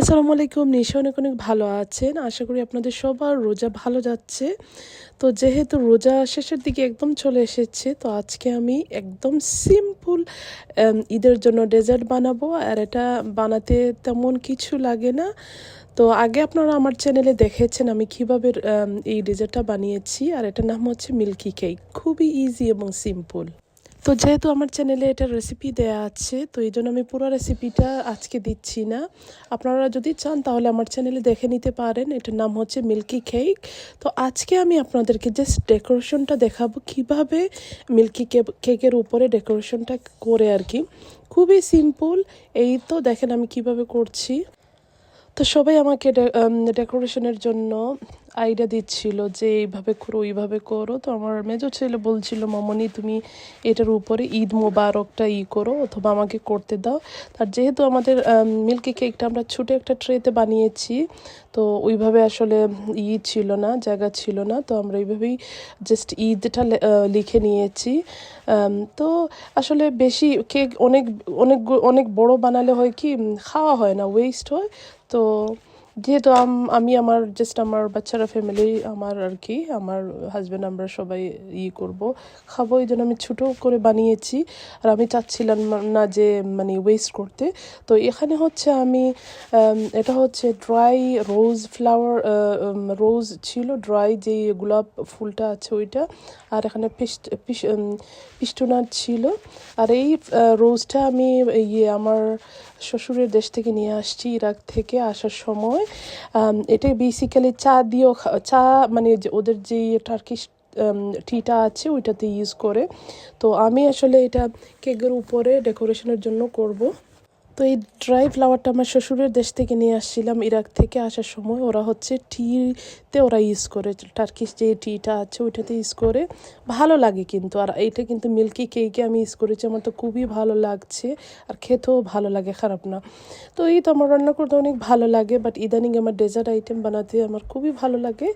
আসসালামু আলাইকুম, নিশা অনেক অনেক ভালো আছেন। আশা করি আপনাদের সবার রোজা ভালো যাচ্ছে। তো যেহেতু রোজা শেষের দিকে একদম চলে এসেছে, তো আজকে আমি একদম সিম্পল ঈদের জন্য ডেজার্ট বানাবো। আর এটা বানাতে তেমন কিছু লাগে না। তো আগে আপনারা আমার চ্যানেলে দেখেছেন আমি কীভাবে এই ডেজার্টটা বানিয়েছি। আর এটার নাম হচ্ছে মিল্কি কেক খুবই ইজি এবং সিম্পল তো যেহেতু আমার চ্যানেলে এটা রেসিপি দেয়া আছে, তো এই জন্য আমি পুরো রেসিপিটা আজকে দিচ্ছি না। আপনারা যদি চান তাহলে আমার চ্যানেলে দেখে নিতে পারেন। এটার নাম হচ্ছে মিল্কি কেক তো আজকে আমি আপনাদেরকে জাস্ট ডেকোরেশনটা দেখাবো কীভাবে মিল্কি কেকের উপরে ডেকোরেশনটা করে আর কি। খুবই সিম্পল এই তো দেখেন আমি কীভাবে করছি। তো সবাই আমাকে ডেকোরেশনের জন্য আইডিয়া দিচ্ছিল যে এইভাবে করো, ওইভাবে করো। তো আমার মেজো ছেলে বলছিল, মামনি, তুমি এটার উপরে ঈদ মোবারকটা ই করো অথবা আমাকে করতে দাও। তার যেহেতু আমাদের মিল্কি কেকটা আমরা ছোটো একটা ট্রেতে বানিয়েছি, তো ওইভাবে আসলে ই ছিল না, জায়গা ছিল না। তো আমরা এইভাবেই জাস্ট ঈদটা লিখে নিয়েছি। তো আসলে বেশি কেক অনেক অনেক অনেক বড় বানালে হয় কি খাওয়া হয় না ওয়েস্ট হয়। তো যেহেতু আমি আমার জাস্ট আমার বাচ্চারা ফ্যামিলি আমার আর কি, আমার হাজব্যান্ড আমরা সবাই ই করব, খাব, এই জন্য আমি ছোটো করে বানিয়েছি। আর আমি চাচ্ছিলাম না যে মানে ওয়েস্ট করতে। তো এখানে হচ্ছে আমি এটা হচ্ছে ড্রাই রোজ ফ্লাওয়ার রোজ ছিল ড্রাই যে গোলাপ ফুলটা আছে ওইটা। আর এখানে পিস্ট পিস্টনাট ছিল। আর এই রোজটা আমি ইয়ে আমার শ্বশুরের দেশ থেকে নিয়ে আসছি ইরাক থেকে আসার সময়। এটা বেসিক্যালি চা দিয়েও চা মানে ওদের যে টার্কিশ টিটা আছে ওইটাতে ইউজ করে। তো আমি আসলে এটা কেকের উপরে ডেকোরেশনের জন্য করব। তো এই ড্রাই ফ্লাওয়ারটা আমার শ্বশুরের দেশ থেকে নিয়ে আসছিলাম ইরাক থেকে আসার সময়। ওরা হচ্ছে টিতে ওরা ইউজ করে। টার্কিশ যে টিটা আছে ওইটাতে ইউজ করে। ভালো লাগে কিন্তু। আর এইটা কিন্তু মিল্কি কেকে আমি ইউজ করেছি। আমার তো খুবই ভালো লাগছে। আর খেতেও ভালো লাগে, খারাপ না। তো এই তো আমার রান্না করতে অনেক ভালো লাগে। বাট ইদানিং আমার ডেজার্ট আইটেম বানাতে আমার খুবই ভালো লাগে।